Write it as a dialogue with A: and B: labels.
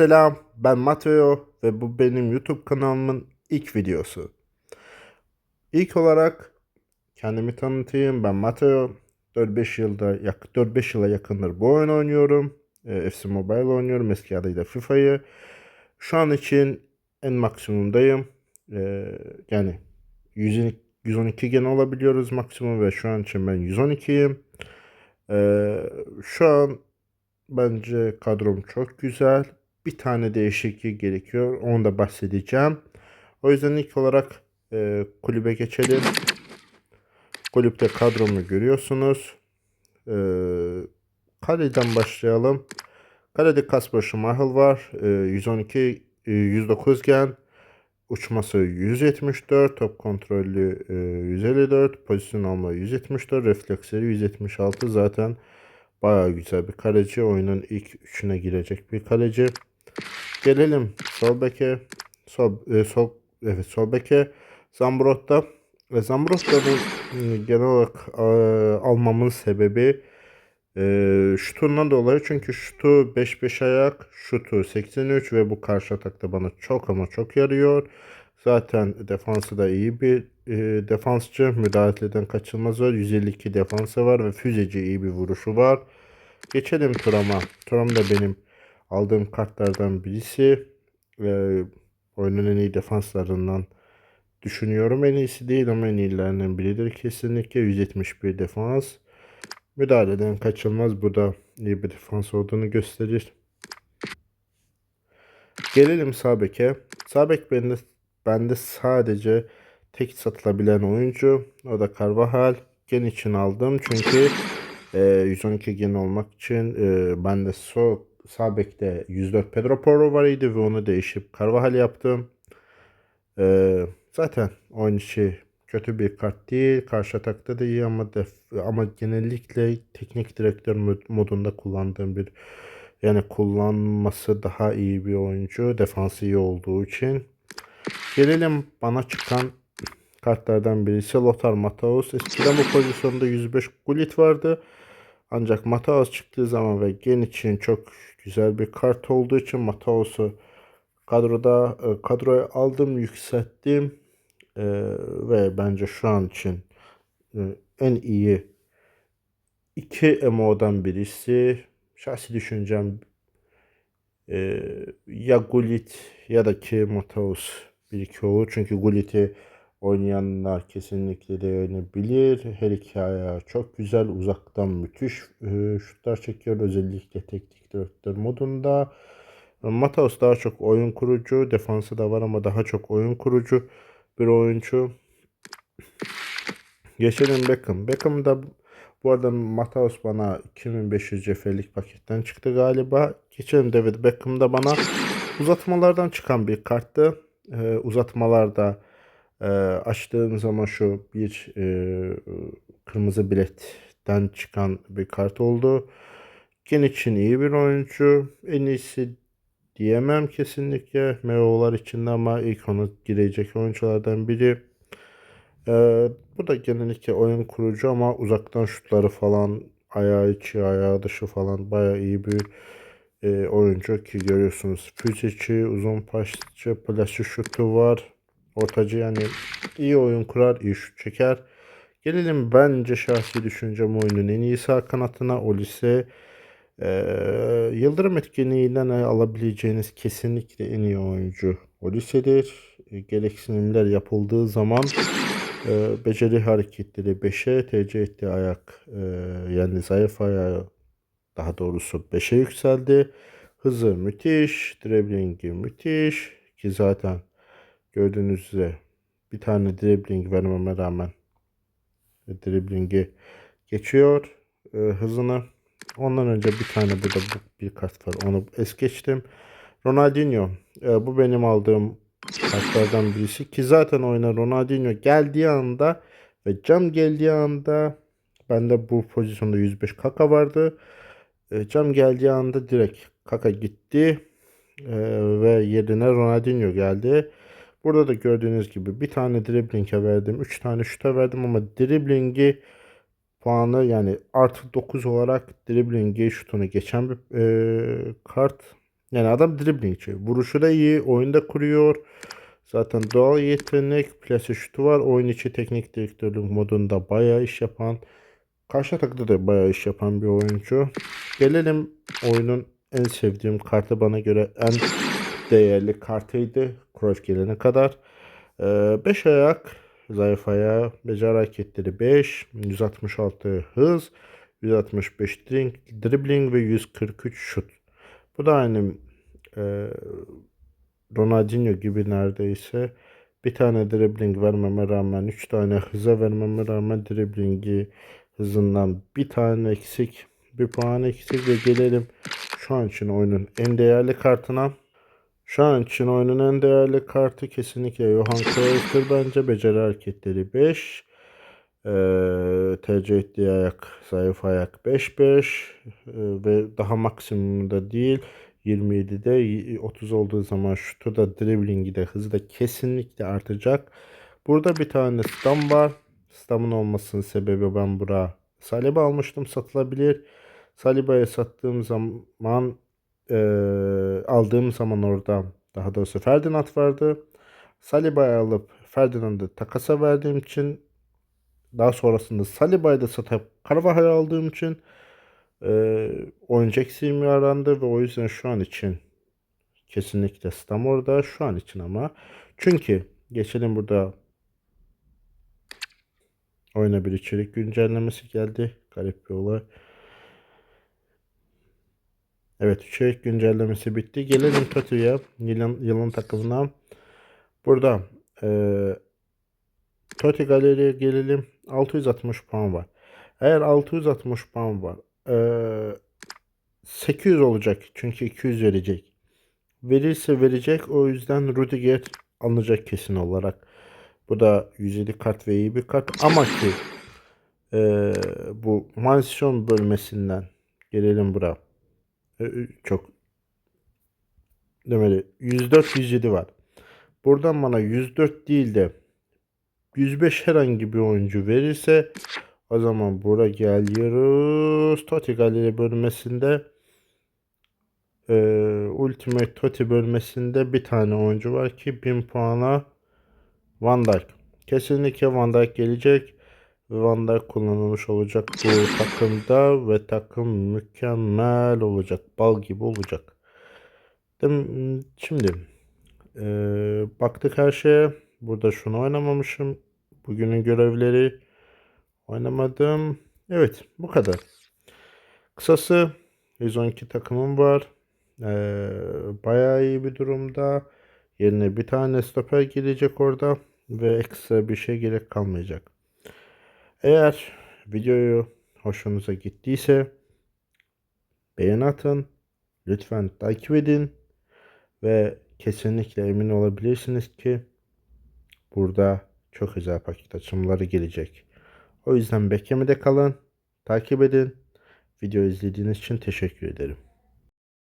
A: Selam, ben Mateo ve bu benim YouTube kanalımın ilk videosu. İlk olarak kendimi tanıtayım. Ben Mateo. 4-5 yılda yak 4-5 yıla yakındır bu oyunu oynuyorum. Ee, FC Mobile oynuyorum. Eski adıyla FIFA'yı. Şu an için en maksimumdayım. Ee, yani 100 112 gen olabiliyoruz maksimum ve şu an için ben 112'yim. Ee, şu an bence kadrom çok güzel bir tane değişiklik gerekiyor. Onu da bahsedeceğim. O yüzden ilk olarak e, kulübe geçelim. Kulüpte kadromu görüyorsunuz. E, kaleden başlayalım. Kalede Kasper Schmeichel var. E, 112 e, 109 gen. Uçması 174, top kontrolü e, 154, pozisyon alma 174, refleksleri 176. Zaten bayağı güzel bir kaleci. Oyunun ilk üçüne girecek bir kaleci. Gelelim sol beke. Sol, e, sol, evet sol beke. Zambrotta. Ve Zambrotta'nın e, genel olarak e, almamın sebebi e, şutundan dolayı. Çünkü şutu 5-5 ayak. Şutu 83 ve bu karşı atakta bana çok ama çok yarıyor. Zaten defansı da iyi bir e, defansçı. Müdahaleden kaçılmaz var. 152 defansı var ve füzeci iyi bir vuruşu var. Geçelim Turam'a. Turam da benim aldığım kartlardan birisi. E, oyunun en iyi defanslarından düşünüyorum. En iyisi değil ama en iyilerinden biridir kesinlikle. 171 defans. Müdahaleden kaçılmaz. Bu da iyi bir defans olduğunu gösterir. Gelelim Sabek'e. Sabek bende, bende sadece tek satılabilen oyuncu. O da Carvajal. Gen için aldım çünkü e, 112 gen olmak için e, ben de so sağ bekte 104 Pedro Porro var idi ve onu değişip Carvajal yaptım. E, zaten oyun içi kötü bir kart değil. Karşı atakta da iyi ama def, ama genellikle teknik direktör modunda kullandığım bir yani kullanması daha iyi bir oyuncu. Defansı iyi olduğu için. Gelelim bana çıkan kartlardan birisi Lothar Matthäus. Eskiden bu pozisyonda 105 Gullit vardı. Ancak Matthäus çıktığı zaman ve Gen için çok güzel bir kart olduğu için Matthäus'u kadroda e, kadroya aldım, yükselttim. Ee, ve bence şu an için e, en iyi iki emo'dan birisi. Şahsi düşüncem e, ya Gullit ya da ki Matthäus bir iki olur. Çünkü Gullit'i oynayanlar kesinlikle de bilir. Her iki ayağı çok güzel. Uzaktan müthiş e, şutlar çekiyor. Özellikle teknik direktör modunda. Mataus daha çok oyun kurucu. Defansı da var ama daha çok oyun kurucu bir oyuncu. Geçelim Beckham. Beckham da bu arada Mataus bana 2500 cefelik paketten çıktı galiba. Geçelim David Beckham da bana uzatmalardan çıkan bir karttı. Ee, uzatmalarda e, açtığım zaman şu bir e, kırmızı biletten çıkan bir kart oldu. Gen için iyi bir oyuncu. En iyisi diyemem kesinlikle Meo'lar içinde ama ilk ona girecek oyunculardan biri. Ee, bu da genellikle oyun kurucu ama uzaktan şutları falan ayağı içi ayağı dışı falan baya iyi bir e, oyuncu ki görüyorsunuz. Füzeci, uzun pasçı, plastik şutu var. Ortacı yani iyi oyun kurar, iyi şut çeker. Gelelim bence şahsi düşüncem oyunun en iyi sağ kanatına. O lise ee, Yıldırım etkinliğinden alabileceğiniz kesinlikle en iyi oyuncu o lisedir. E, gereksinimler yapıldığı zaman e, beceri hareketleri 5'e, TC ettiği ayak e, yani zayıf ayağı daha doğrusu 5'e yükseldi. Hızı müthiş, driblingi müthiş ki zaten gördüğünüz üzere bir tane dribbling vermeme rağmen driblingi geçiyor e, hızını. Ondan önce bir tane burada bu bir kart var. Onu es geçtim. Ronaldinho. E, bu benim aldığım kartlardan birisi. Ki zaten oyuna Ronaldinho geldiği anda ve cam geldiği anda bende bu pozisyonda 105 kaka vardı. E, cam geldiği anda direkt kaka gitti. E, ve yerine Ronaldinho geldi. Burada da gördüğünüz gibi bir tane dribling'e verdim. 3 tane şuta verdim ama dribling'i puanı yani artı 9 olarak dribbling şutunu geçen bir e, kart. Yani adam driblingçi. Vuruşu da iyi. Oyunda kuruyor. Zaten doğal yetenek. Plase şutu var. Oyun içi teknik direktörlük modunda bayağı iş yapan. Karşı takımda da bayağı iş yapan bir oyuncu. Gelelim oyunun en sevdiğim kartı bana göre en değerli kartıydı. Cruyff gelene kadar. 5 ayak, zayıf ayağı, beceri hareketleri 5, 166 hız, 165 dribbling, dribbling ve 143 şut. Bu da aynı e, Ronaldinho gibi neredeyse. Bir tane dribbling vermeme rağmen, 3 tane hıza vermeme rağmen dribblingi hızından bir tane eksik, bir puan eksik ve gelelim şu an için oyunun en değerli kartına. Şu an için oyunun değerli kartı kesinlikle Johan Cruyff'tir bence. Beceri hareketleri 5. Ee, tercih ayak, zayıf ayak 5-5 ee, ve daha maksimumda değil. 27'de 30 olduğu zaman şutu da driblingi de hızı da kesinlikle artacak. Burada bir tane stam var. Stamın olmasının sebebi ben bura Saliba almıştım satılabilir. Saliba'ya sattığım zaman e, aldığım zaman orada daha doğrusu Ferdinand vardı. Saliba'yı alıp Ferdinand'ı takasa verdiğim için daha sonrasında Saliba'yı da satıp Carvajal'ı aldığım için e, oyuncu eksiğim yarandı ve o yüzden şu an için kesinlikle Stam orada şu an için ama çünkü geçelim burada oyuna bir içerik güncellemesi geldi. Garip bir olay. Evet içerik güncellemesi bitti. Gelelim Toti'ye. Yılın, yılın takımına. Burada e, Toti Galeri'ye gelelim. 660 puan var. Eğer 660 puan var. E, 800 olacak. Çünkü 200 verecek. Verirse verecek. O yüzden Rudiger alınacak kesin olarak. Bu da 107 kart ve iyi bir kart. Ama ki e, bu mansiyon bölmesinden gelelim buraya. E, çok demeli 104 107 var. Buradan bana 104 değil de 105 herhangi bir oyuncu verirse o zaman buraya geliyoruz. Toti Galeri bölmesinde e, Ultimate Toti bölmesinde bir tane oyuncu var ki 1000 puana Van Dijk. Kesinlikle Van Dijk gelecek. Van kullanılmış olacak bu takımda ve takım mükemmel olacak. Bal gibi olacak. Şimdi e, baktık her şeye. Burada şunu oynamamışım. Bugünün görevleri oynamadım. Evet bu kadar. Kısası 112 takımım var. Ee, bayağı iyi bir durumda. Yerine bir tane stoper gelecek orada ve ekstra bir şey gerek kalmayacak. Eğer videoyu hoşunuza gittiyse beğen atın. Lütfen takip edin. Ve kesinlikle emin olabilirsiniz ki burada çok güzel paket açımları gelecek. O yüzden beklemede kalın. Takip edin. Video izlediğiniz için teşekkür ederim.